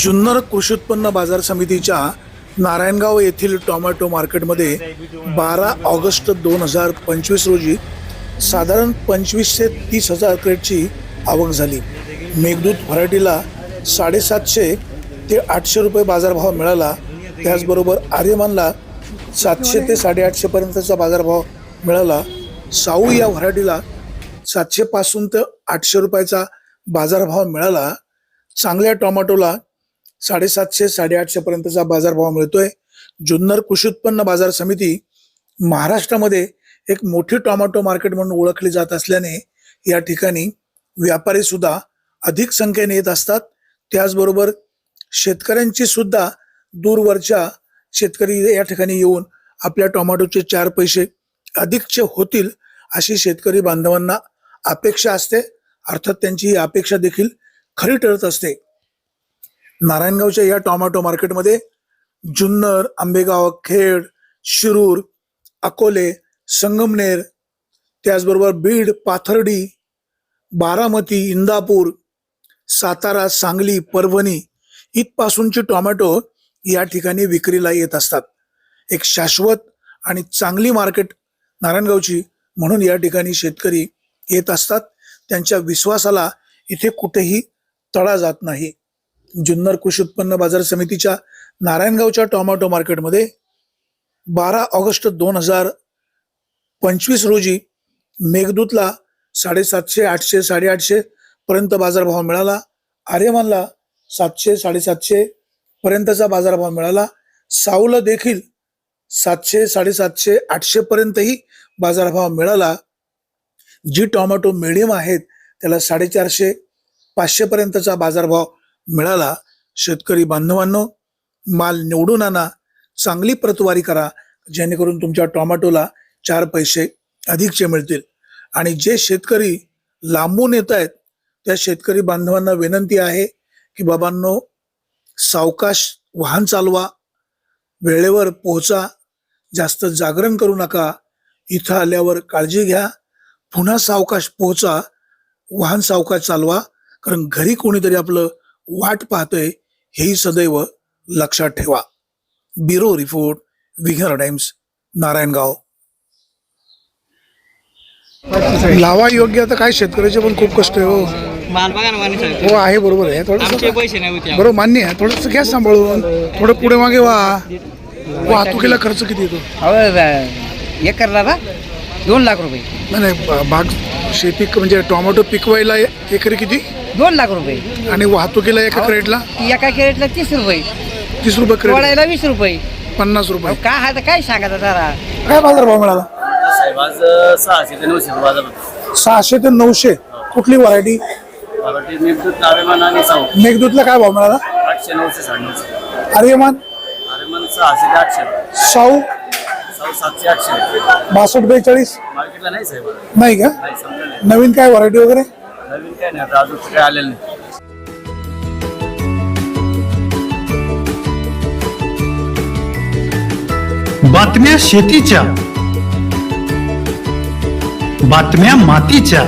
जुन्नर कृषी उत्पन्न बाजार समितीच्या नारायणगाव येथील टोमॅटो मार्केटमध्ये बारा ऑगस्ट दोन हजार पंचवीस रोजी साधारण पंचवीस ते तीस हजार क्रेटची आवक झाली. मेघदूत व्हरायटीला साडेसातशे ते आठशे रुपये बाजारभाव मिळाला. त्याचबरोबर आर्यमानला सातशे ते साडेआठशेपर्यंतचा बाजारभाव मिळाला. साऊ या व्हरायटीला सातशेपासून तर आठशे रुपयाचा बाजारभाव मिळाला. चांगल्या टोमॅटोला साडेसातशे साडेआठशे पर्यंतचा बाजारभाव मिळतोय. जुन्नर कृषी उत्पन्न बाजार समिती महाराष्ट्रामध्ये एक मोठी टोमॅटो मार्केट म्हणून ओळखली जात असल्याने या ठिकाणी व्यापारी सुद्धा अधिक संख्येने येत असतात. त्याचबरोबर शेतकऱ्यांची सुद्धा दूरवरच्या शेतकरी या ठिकाणी येऊन आपल्या टोमॅटोचे चार पैसे अधिकचे होतील अशी शेतकरी बांधवांना अपेक्षा असते. अर्थात त्यांची ही अपेक्षा देखील खरी ठरत असते. नारायणगावच्या या टोमॅटो मार्केटमध्ये जुन्नर आंबेगाव खेड शिरूर अकोले संगमनेर त्याचबरोबर बीड पाथर्डी बारामती इंदापूर सातारा सांगली परभणी इथपासूनची टोमॅटो या ठिकाणी विक्रीला येत असतात. एक शाश्वत आणि चांगली मार्केट नारायणगावची म्हणून या ठिकाणी शेतकरी येत असतात. त्यांच्या विश्वासाला इथे कुठेही तळा जात नाही. जुन्नर कृषी उत्पन्न बाजार समितीच्या नारायणगावच्या टोमॅटो मार्केटमध्ये बारा ऑगस्ट दोन हजार पंचवीस रोजी मेघदूतला साडेसातशे आठशे साडेआठशे पर्यंत बाजारभाव मिळाला. आर्यमानला सातशे साडेसातशे पर्यंतचा बाजारभाव मिळाला. साऊला देखील सातशे साडेसातशे आठशे पर्यंतही बाजारभाव मिळाला. जी टोमॅटो मिडियम आहेत त्याला साडेचारशे पाचशे पर्यंतचा बाजारभाव मिळाला. शेतकरी बांधवांनो माल निवडून आणा. चांगली प्रतवारी करा. जेणेकरून तुमच्या टोमॅटोला चार पैसे अधिकचे मिळतील. आणि जे शेतकरी लांबून येत आहेत त्या शेतकरी बांधवांना विनंती आहे की बाबांनो सावकाश वाहन चालवा. वेळेवर पोहोचा. जास्त जागरण करू नका. इथं आल्यावर काळजी घ्या. पुन्हा सावकाश पोहोचा. वाहन सावकाश चालवा. कारण घरी कोणीतरी आपलं वाट पाहतोय हेही सदैव लक्षात ठेवा. ब्युरो रिपोर्ट विघर टाइम्स नारायणगाव. लावा योग्य आता काय शेतकऱ्याचे पण खूप कष्ट आहे हो. माल बघा ना माणूस साहेब. हो आहे बरोबर आहे. आमचे थोडस पैसे नाही होते. बरोबर मान्य आहे. थोडस घ्या सांभाळून. थोडं पुढे मागे वा वाहतुकीला खर्च किती येतो? अहो एकरला ना दोन लाख रुपये. नाही नाही बा- बाग शेती क- म्हणजे टोमॅटो पिकवायला एकरी किती? दोन लाख रुपये. आणि वाहतुकीला एका क्रेटला? एका कॅरेटला तीस रुपये. तीस रुपये क्रेट. तोडायला वीस रुपये. पन्नास रुपये. काय आहे तर काय सांगा जरा? काय बाजार भाव मिळाला? साहेब आज सहाशे ते नऊशे रुपये बाजार होता. सहाशे ते नऊशे. कुठली व्हरायटी मला ते मेघदूत नावेमान आणि साऊ. मेघदूतला काय भाव मिळाला? आठशे नऊशे आर्यमान? अरे मन सहाशे ते आठशे. साऊ? सातशे आठशे बासष्ट बेचाळीस? मार्केटला नाही साहेब नाही का? नाही समजा नाही. नवीन काय व्हरायटी वगैरे? नवीन काय नाही आता अजून काय आलेलं नाही. बातम्या शेतीच्या. बातम्या मातीच्या.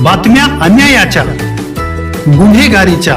बातम्या अन्यायाच्या. गुन्हेगारीच्या.